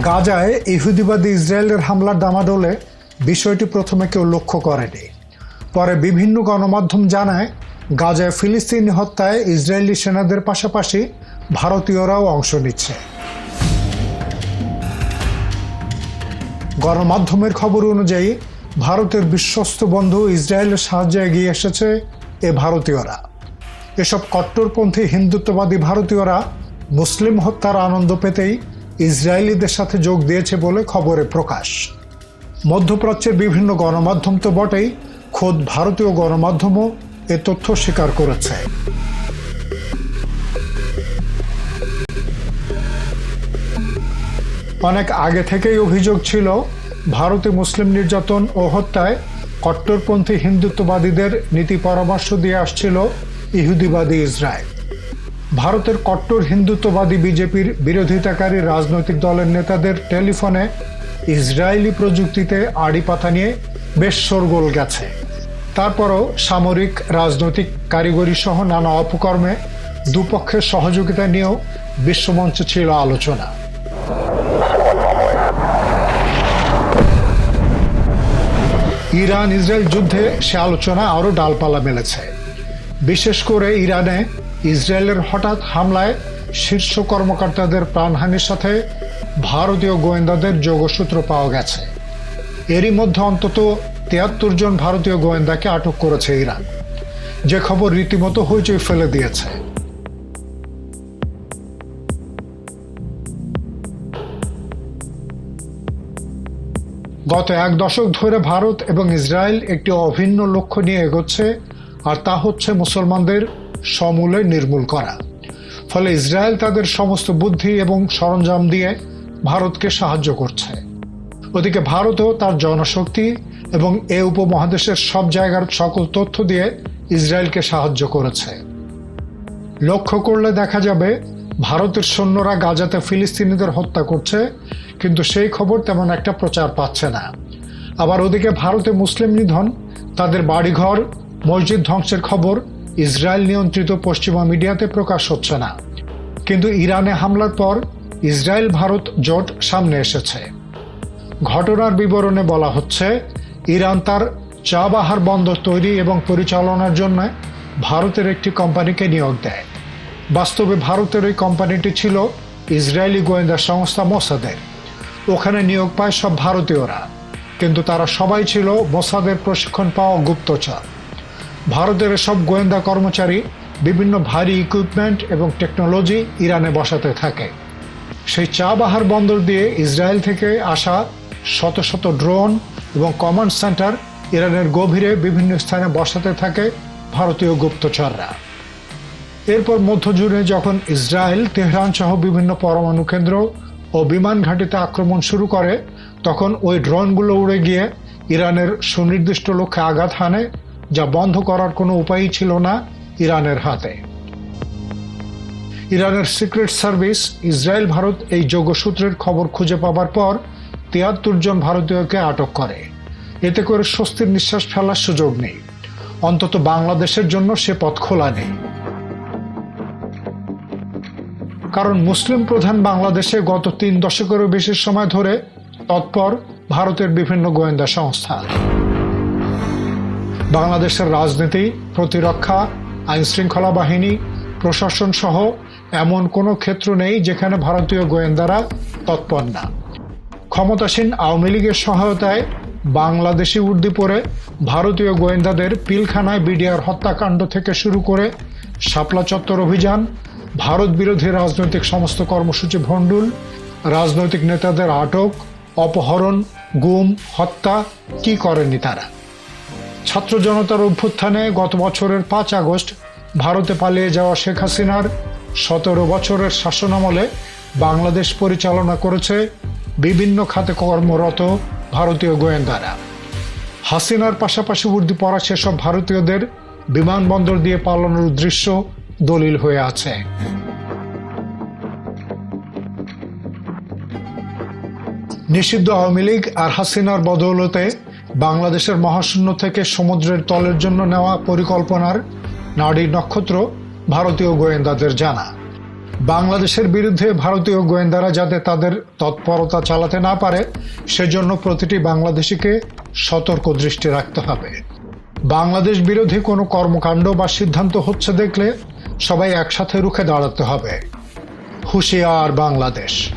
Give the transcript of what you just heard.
গাজায় ইহুদিবাদী ইসরায়েলের হামলার দামাডোলে বিষয়টি প্রথমে কেউ লক্ষ্য করেনি। পরে বিভিন্ন গণমাধ্যম জানায়, গাজায় ফিলিস্তিনি হত্যায় ইসরায়েলি সেনাদের পাশাপাশি ভারতীয়রাও অংশ নিচ্ছে। গণমাধ্যমের খবর অনুযায়ী, ভারতের বিশ্বস্ত বন্ধু ইসরায়েলের সাহায্যে এগিয়ে এসেছে এ ভারতীয়রা। এসব কট্টরপন্থী হিন্দুত্ববাদী ভারতীয়রা মুসলিম হত্যার আনন্দ পেতেই ইসরায়েলিদের সাথে যোগ দিয়েছে বলে খবরে প্রকাশ। মধ্যপ্রাচ্যের বিভিন্ন গণমাধ্যম তো বটেই, খোদ ভারতীয় গণমাধ্যমও এ তথ্য স্বীকার করেছে। অনেক আগে থেকেই অভিযোগ ছিল, ভারতে মুসলিম নির্যাতন ও হত্যায় কট্টরপন্থী হিন্দুত্ববাদীদের নীতি পরামর্শ দিয়ে আসছিল ইহুদিবাদী ইসরায়েল। ভারতের কট্টর হিন্দুত্ববাদী বিজেপির বিরোধিতাকারী রাজনৈতিক দলের নেতাদের টেলিফোনে ইসরায়েলি প্রযুক্তিতে আড়ি পাতা নিয়ে বেশ শোরগোল গেছে। তারপরও সামরিক রাজনৈতিক কারিগরি সহ নানা অপকর্মে দুপক্ষের সহযোগিতা নিয়েও বিশ্বমঞ্চ ছিল আলোচনা। ইরান ইসরায়েল যুদ্ধে সে আলোচনা আরও ডালপালা মেলেছে। বিশেষ করে ইরানে ইসরায়েলের হঠাৎ হামলায় শীর্ষ কর্মকর্তাদের প্রাণহানির সাথে ভারতীয় গোয়েন্দাদের যোগসূত্র পাওয়া গেছে। এরই মধ্যে অন্তত তিয়াত্তর জন ভারতীয় গোয়েন্দাকে আটক করেছে ইরান। যে খবর রীতিমতো হইচই ফেলে দিয়েছে। গত এক দশক ধরে ভারত এবং ইসরায়েল একটি অভিন্ন লক্ষ্য নিয়ে এগোচ্ছে, আর তা হচ্ছে মুসলমানদের সমূলে নির্মূল করা। ফলে ইসরায়েল তাদের সমস্ত বুদ্ধি এবং সরঞ্জাম দিয়ে ভারতকে সাহায্য করছে। ওদিকে ভারতও তার জনশক্তি এবং এ উপমহাদেশের সব জায়গার সকল তথ্য দিয়ে ইসরায়েলকে সাহায্য করেছে। লক্ষ্য করলে দেখা যাবে, ভারতের সৈন্যরা গাজাতে ফিলিস্তিনিদের হত্যা করছে, কিন্তু সেই খবর তেমন একটা প্রচার পাচ্ছে না। আবার ওদিকে ভারতে মুসলিম নিধন, তাদের বাড়িঘর, মসজিদ ধ্বংসের খবর ইসরায়েল নিয়ন্ত্রিত পশ্চিমা মিডিয়াতে প্রকাশ হচ্ছে না। কিন্তু ইরানে হামলার পর ইসরায়েল, ভারত জোট সামনে এসেছে। ঘটনার বিবরণে বলা হচ্ছে, ইরান তার চা বাহার বন্দর তৈরি এবং পরিচালনার জন্য ভারতের একটি কোম্পানিকে নিয়োগ দেয়। বাস্তবে ভারতের ওই কোম্পানিটি ছিল ইসরায়েলি গোয়েন্দা সংস্থা মোসাদের। ওখানে নিয়োগ পায় সব ভারতীয়রা। কিন্তু তারা সবাই ছিল মোসাদের প্রশিক্ষণ পাওয়া গুপ্তচর। ভারতের সব গোয়েন্দা কর্মচারী বিভিন্ন ভারী ইকুইপমেন্ট এবং টেকনোলজি ইরানে বসাতে থাকে। সেই চা বাহার বন্দর দিয়ে ইসরায়েল থেকে আসা শত শত ড্রোন এবং কমান্ড সেন্টার ইরানের গভীরে বিভিন্ন স্থানে বসাতে থাকে ভারতীয় গুপ্তচররা। এরপর মধ্যজুড়ে যখন ইসরায়েল, তেহরান সহ বিভিন্ন পরমাণু কেন্দ্র ও বিমান ঘাঁটিতে আক্রমণ শুরু করে, তখন ওই ড্রোনগুলো উড়ে গিয়ে ইরানের সুনির্দিষ্ট লক্ষ্যে আঘাত হানে যা বন্ধ করার কোনো উপায়ই ছিল না ইরানের হাতে। ইরানের সিক্রেট সার্ভিস ইসরায়েল ভারত এই যোগসূত্রের খবর খুঁজে পাবার পর তিয়াত্তর জন ভারতীয়কে আটক করে। এতে করে স্বস্তির নিঃশ্বাস ফেলার সুযোগ নেই। অন্তত বাংলাদেশের জন্য সে পথ খোলা নেই। কারণ মুসলিম প্রধান বাংলাদেশে গত তিন দশকেরও বেশি সময় ধরে তৎপর ভারতের বিভিন্ন গোয়েন্দা সংস্থা। বাংলাদেশের রাজনীতি, প্রতিরক্ষা আইন শৃঙ্খলা বাহিনী, প্রশাসন সহ এমন কোনো ক্ষেত্র নেই যেখানে ভারতীয় গোয়েন্দারা তৎপর না। ক্ষমতাসীন আওয়ামী লীগের সহায়তায় বাংলাদেশি উর্দি পরে ভারতীয় গোয়েন্দাদের পিলখানায় বিডিআর হত্যাকাণ্ড থেকে শুরু করে শাপলা চত্বর অভিযান, ভারত বিরোধী রাজনৈতিক সমস্ত কর্মসূচি ভণ্ডুল, রাজনৈতিক নেতাদের আটক, অপহরণ, গুম, হত্যা, কি করেনি তারা? ছাত্র জনতার অভ্যুত্থানে গত বছরের পাঁচ আগস্ট ভারতে পালিয়ে যাওয়া শেখ হাসিনার সতেরো বছরের শাসনামলে বাংলাদেশ পরিচালনা করেছে বিভিন্ন খাতে কর্মরত ভারতীয় গোয়েন্দারা। হাসিনার পাশাপাশি উর্দি পড়া সেসব ভারতীয়দের বিমানবন্দর দিয়ে পালানোর দৃশ্য দলিল হয়ে আছে। নিষিদ্ধ আওয়ামী লীগ আর হাসিনার বদৌলতে বাংলাদেশের মহাশূন্য থেকে সমুদ্রের তলের জন্য নেওয়া পরিকল্পনার নারী নক্ষত্র ভারতীয় গোয়েন্দাদের জানা। বাংলাদেশের বিরুদ্ধে ভারতীয় গোয়েন্দারা যাতে তাদের তৎপরতা চালাতে না পারে, সেজন্য প্রতিটি বাংলাদেশিকে সতর্ক দৃষ্টি রাখতে হবে। বাংলাদেশ বিরোধী কোনো কর্মকাণ্ড বা সিদ্ধান্ত হচ্ছে দেখলে সবাই একসাথে রুখে দাঁড়াতে হবে। হুঁশিয়ার বাংলাদেশ।